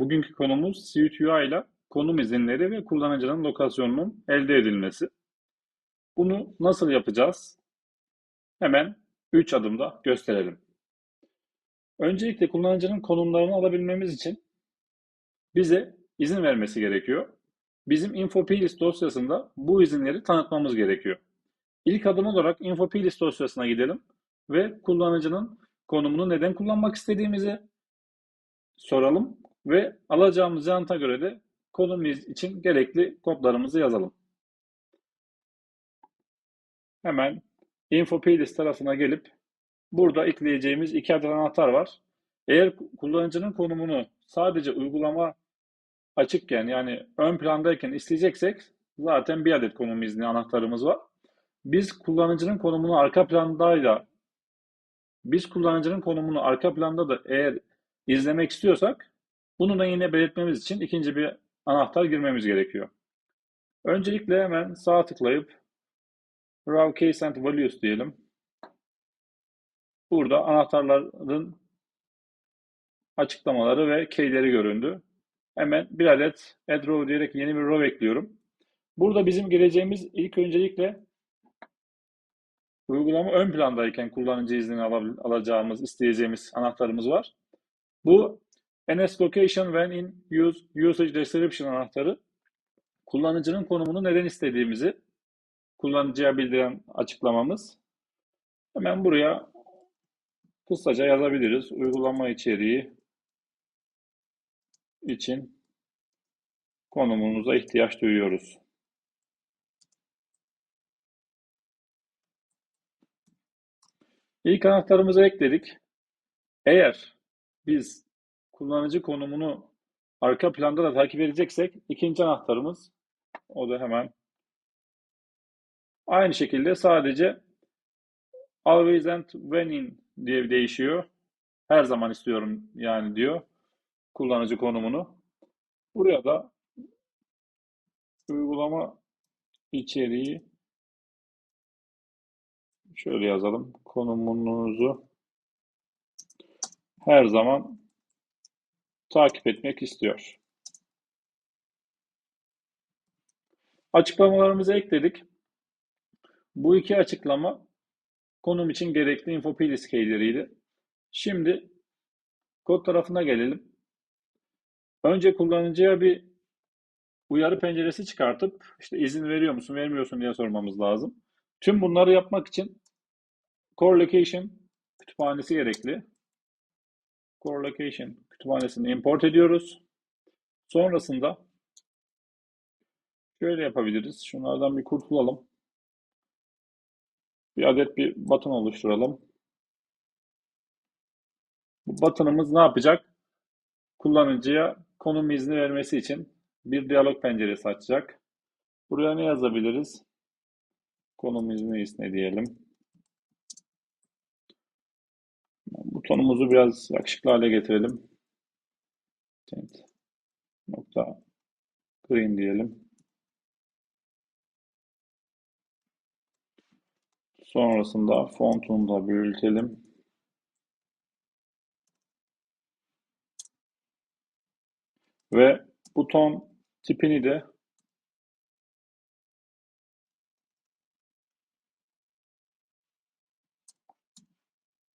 Bugünkü konumuz Suite UI ile konum izinleri ve kullanıcının lokasyonunun elde edilmesi. Bunu nasıl yapacağız? Hemen 3 adımda gösterelim. Öncelikle kullanıcının konumlarını alabilmemiz için bize izin vermesi gerekiyor. Bizim InfoPlist dosyasında bu izinleri tanıtmamız gerekiyor. İlk adım olarak InfoPlist dosyasına gidelim ve kullanıcının konumunu neden kullanmak istediğimizi soralım ve alacağımız yanıta göre de konumuz için gerekli kodlarımızı yazalım. Hemen InfoPlist tarafına gelip burada ekleyeceğimiz iki adet anahtar var. Eğer kullanıcının konumunu sadece uygulama açıkken yani ön plandayken isteyeceksek zaten bir adet konum izni anahtarımız var. Biz kullanıcının konumunu arka plandayla biz kullanıcının konumunu arka planda da eğer izlemek istiyorsak bunu da yine belirtmemiz için ikinci bir anahtar girmemiz gerekiyor. Öncelikle hemen sağ tıklayıp Raw Case and Values diyelim. Burada anahtarların açıklamaları ve keyleri göründü. Hemen bir adet add row diyerek yeni bir row ekliyorum. Burada bizim geleceğimiz ilk öncelikle uygulama ön plandayken kullanıcı iznini alacağımız, isteyeceğimiz anahtarımız var. Bu NS Location when in use, Usage Description anahtarı kullanıcının konumunu neden istediğimizi kullanıcıya bildiren açıklamamız. Hemen buraya kısaca yazabiliriz. Uygulama içeriği için konumumuza ihtiyaç duyuyoruz. İlk anahtarımızı ekledik. Eğer biz kullanıcı konumunu arka planda da takip edeceksek ikinci anahtarımız o da hemen aynı şekilde sadece always and when in diye değişiyor. Her zaman istiyorum yani diyor kullanıcı konumunu. Buraya da uygulama içeriği şöyle yazalım. Konumunuzu her zaman takip etmek istiyor. Açıklamalarımızı ekledik. Bu iki açıklama konum için gerekli infopillis keyleriydi. Şimdi kod tarafına gelelim. Önce kullanıcıya bir uyarı penceresi çıkartıp işte izin veriyor musun, vermiyorsun diye sormamız lazım. Tüm bunları yapmak için core location kütüphanesi gerekli. Core location kütüphanesini import ediyoruz. Sonrasında şöyle yapabiliriz. Şunlardan bir kurtulalım. Bir adet bir button oluşturalım. Bu button'ımız ne yapacak? Kullanıcıya konum izni vermesi için bir diyalog penceresi açacak. Buraya ne yazabiliriz? Konum izni isne diyelim. Butonumuzu biraz yakışıklı hale getirelim. Tint nokta green diyelim. Sonrasında fontunu da büyütelim. Ve buton tipini de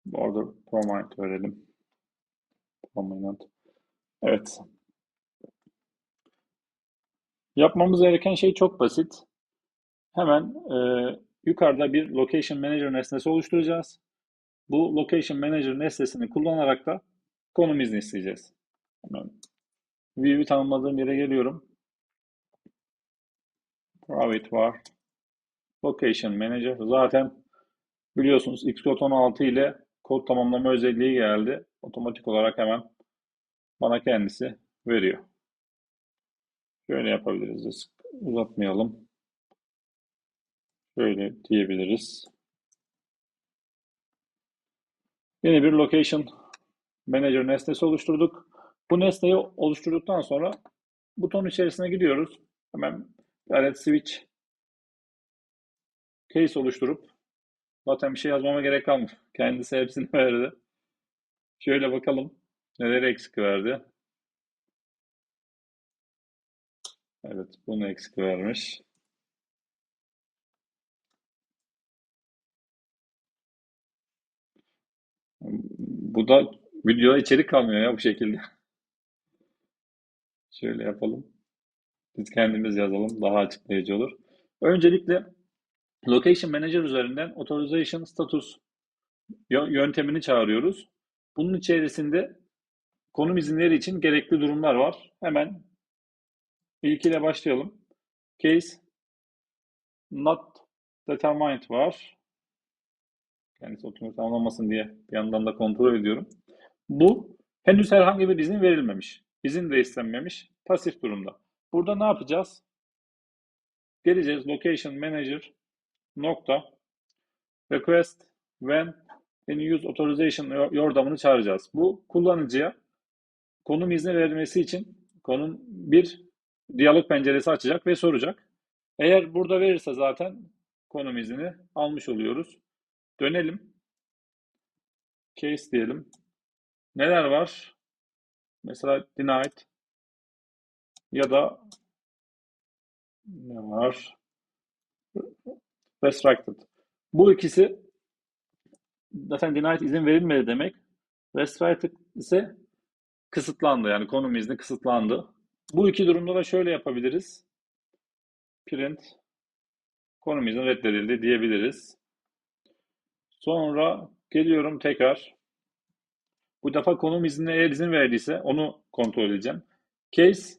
border prominent verelim. Prominent. Evet. Yapmamız gereken şey çok basit. Hemen e, yukarıda bir Location Manager nesnesi oluşturacağız. Bu Location Manager nesnesini kullanarak da konum izni isteyeceğiz. Hemen view'i tanımladığım yere geliyorum. Private var. Location Manager. Zaten biliyorsunuz Xcode 16 ile kod tamamlama özelliği geldi. Otomatik olarak hemen bana kendisi veriyor. Şöyle yapabiliriz. Uzatmayalım. Şöyle diyebiliriz. Yeni bir location manager nesnesi oluşturduk. Bu nesneyi oluşturduktan sonra buton içerisine gidiyoruz. Hemen bir switch case oluşturup zaten bir şey yazmama gerek kalmıyor. Kendisi hepsini verdi. Şöyle bakalım neleri eksik verdi. Evet, bunu eksik vermiş. Bu da videoda içerik kalmıyor ya bu şekilde. Şöyle yapalım. Biz kendimiz yazalım. Daha açıklayıcı olur. Öncelikle Location Manager üzerinden Authorization Status yöntemini çağırıyoruz. Bunun içerisinde konum izinleri için gerekli durumlar var. Hemen ilkiyle başlayalım. Case not determined var. Kendisi otomatik tamamlamasın diye bir yandan da kontrol ediyorum. Bu henüz herhangi bir izin verilmemiş. İzin de istenmemiş. Pasif durumda. Burada ne yapacağız? Geleceğiz location manager nokta request when any use authorization yordamını çağıracağız. Bu kullanıcıya konum izni verilmesi için konum bir diyalog penceresi açacak ve soracak. Eğer burada verirse zaten konum izni almış oluyoruz. Dönelim. Case diyelim. Neler var? Mesela denied ya da ne var? Restricted. Bu ikisi zaten denied izin verilmedi demek. Restricted ise kısıtlandı. Yani konum izni kısıtlandı. Bu iki durumda da şöyle yapabiliriz. Print konum izni reddedildi diyebiliriz. Sonra geliyorum tekrar. Bu defa konum iznine eğer izin verdiyse onu kontrol edeceğim. Case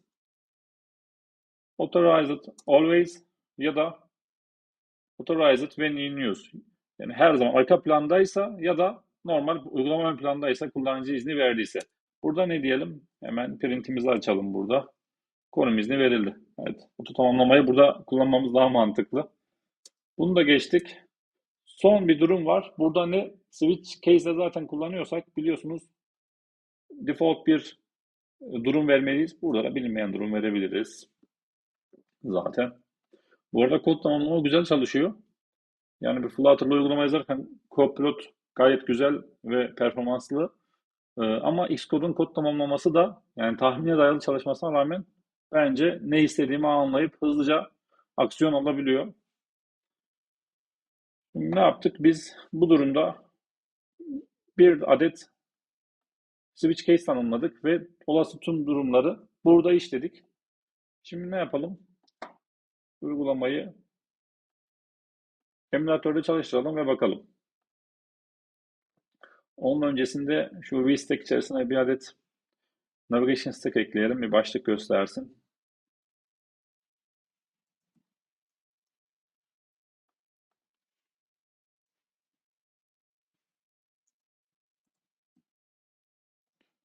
authorized always ya da authorized when in use. Yani her zaman arka plandaysa ya da normal uygulama ön plandaysa kullanıcı izni verdiyse. Burada ne diyelim? Hemen printimizi açalım burada. Konum izni verildi. Evet. Oto tamamlamayı burada kullanmamız daha mantıklı. Bunu da geçtik. Son bir durum var. Burada ne switch case'de zaten kullanıyorsak biliyorsunuz default bir durum vermeliyiz. Burada da bilinmeyen durum verebiliriz. Zaten. Bu arada kod tamamlama güzel çalışıyor. Yani bir Flutter'la uygulama yazarken Copilot gayet güzel ve performanslı. Ee, ama Xcode'un kod tamamlaması da yani tahmine dayalı çalışmasına rağmen bence ne istediğimi anlayıp hızlıca aksiyon alabiliyor. Ne yaptık? Biz bu durumda bir adet switch case tanımladık ve olası tüm durumları burada işledik. Şimdi ne yapalım? Uygulamayı emülatörde çalıştıralım ve bakalım. Onun öncesinde şu vStack içerisine bir adet navigation stack ekleyelim. Bir başlık göstersin.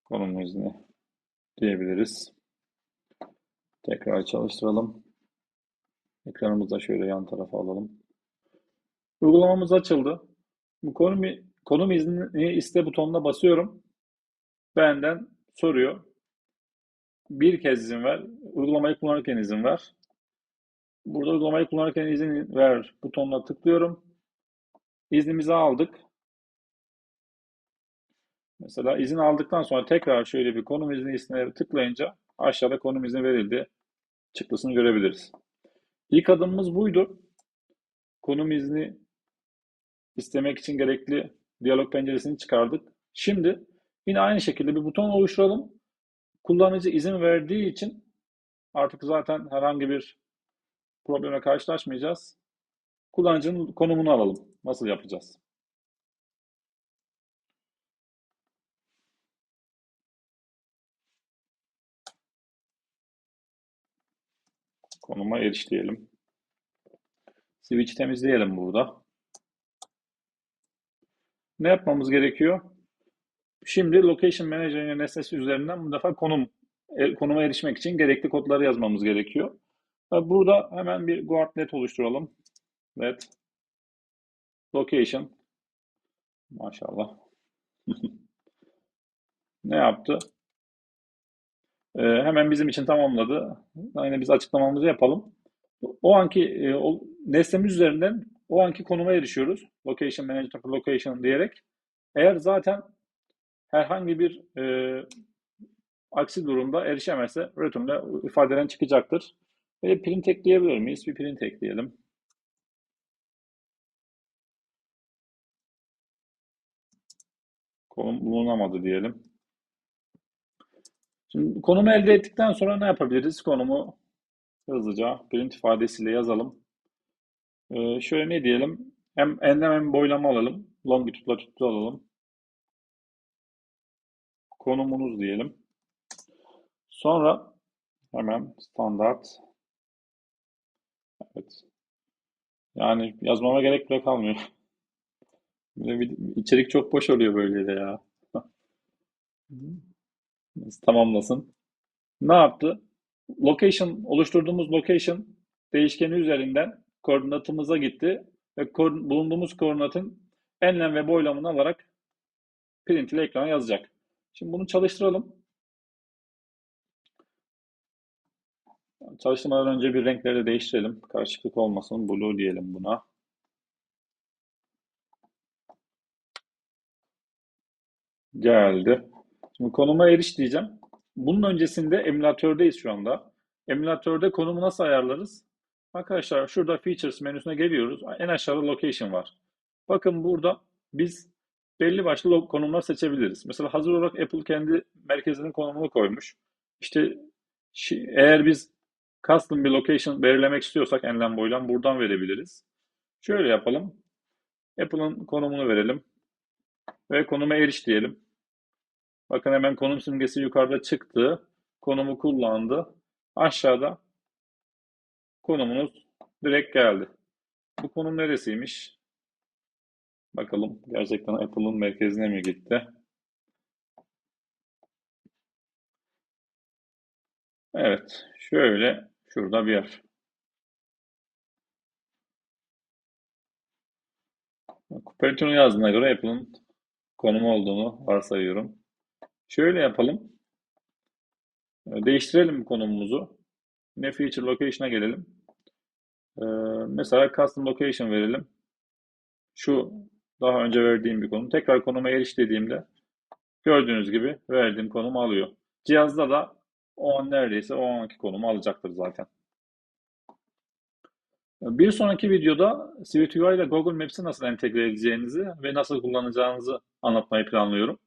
konum izni diyebiliriz. Tekrar çalıştıralım. Ekranımızı da şöyle yan tarafa alalım. Uygulamamız açıldı. Bu konum, konum izni iste butonuna basıyorum. Benden soruyor. Bir kez izin ver. Uygulamayı kullanırken izin ver. Burada uygulamayı kullanırken izin ver butonuna tıklıyorum. İznimizi aldık. Mesela izin aldıktan sonra tekrar şöyle bir konum izni isteğine tıklayınca aşağıda konum izni verildi çıktısını görebiliriz. İlk adımımız buydu. Konum izni istemek için gerekli diyalog penceresini çıkardık. Şimdi yine aynı şekilde bir buton oluşturalım. Kullanıcı izin verdiği için artık zaten herhangi bir probleme karşılaşmayacağız. Kullanıcının konumunu alalım. Nasıl yapacağız? konuma eriş diyelim. Switch temizleyelim burada. Ne yapmamız gerekiyor? Şimdi Location Manager'ın nesnesi üzerinden bu defa konum konuma erişmek için gerekli kodları yazmamız gerekiyor. Burada hemen bir guard net oluşturalım. Let location maşallah ne yaptı? Ee, hemen bizim için tamamladı. Yine biz açıklamamızı yapalım. O anki e, nesnemiz üzerinden o anki konuma erişiyoruz. Location Management for Location diyerek. Eğer zaten herhangi bir e, aksi durumda erişemezse return'da ifadeden çıkacaktır. Ve print ekleyebilir miyiz? Bir print ekleyelim. Konum bulunamadı diyelim. Şimdi konumu elde ettikten sonra ne yapabiliriz? Konumu hızlıca print ifadesiyle yazalım. Ee, şöyle ne diyelim? Hem enlem hem boylama alalım. Longitude, latitude alalım. Konumunuz diyelim. Sonra hemen standart Evet. Yani yazmama gerek bile kalmıyor. İçerik çok boş oluyor böyle de ya. Tamamlasın. Ne yaptı? Location, oluşturduğumuz location değişkeni üzerinden koordinatımıza gitti ve bulunduğumuz koordinatın enlem ve boylamını alarak print ile ekrana yazacak. Şimdi bunu çalıştıralım. Çalıştırmadan önce bir renkleri de değiştirelim. Karışıklık olmasın. Blue diyelim buna. Geldi. Şimdi konuma eriş diyeceğim. Bunun öncesinde emülatördeyiz şu anda. Emülatörde konumu nasıl ayarlarız? Arkadaşlar şurada Features menüsüne geliyoruz. En aşağıda Location var. Bakın burada biz belli başlı konumlar seçebiliriz. Mesela hazır olarak Apple kendi merkezinin konumunu koymuş. İşte eğer biz custom bir location belirlemek istiyorsak enlem boylam buradan verebiliriz. Şöyle yapalım. Apple'ın konumunu verelim ve konuma eriş diyelim. Bakın hemen konum simgesi yukarıda çıktı. Konumu kullandı. Aşağıda konumunuz direkt geldi. Bu konum neresiymiş? Bakalım gerçekten Apple'ın merkezine mi gitti? Evet, şöyle şurada bir yer. Cupertino yazdığına göre Apple'ın konumu olduğunu varsayıyorum. Şöyle yapalım. Ee, Değiştirelim konumumuzu. Yine Feature Location'a gelelim. Ee, mesela Custom Location verelim. Şu daha önce verdiğim bir konum. Tekrar konuma eriş dediğimde gördüğünüz gibi verdiğim konumu alıyor. Cihazda da o an neredeyse o anki konumu alacaktır zaten. Bir sonraki videoda SwiftUI ile Google Maps'i nasıl entegre edeceğinizi ve nasıl kullanacağınızı anlatmayı planlıyorum.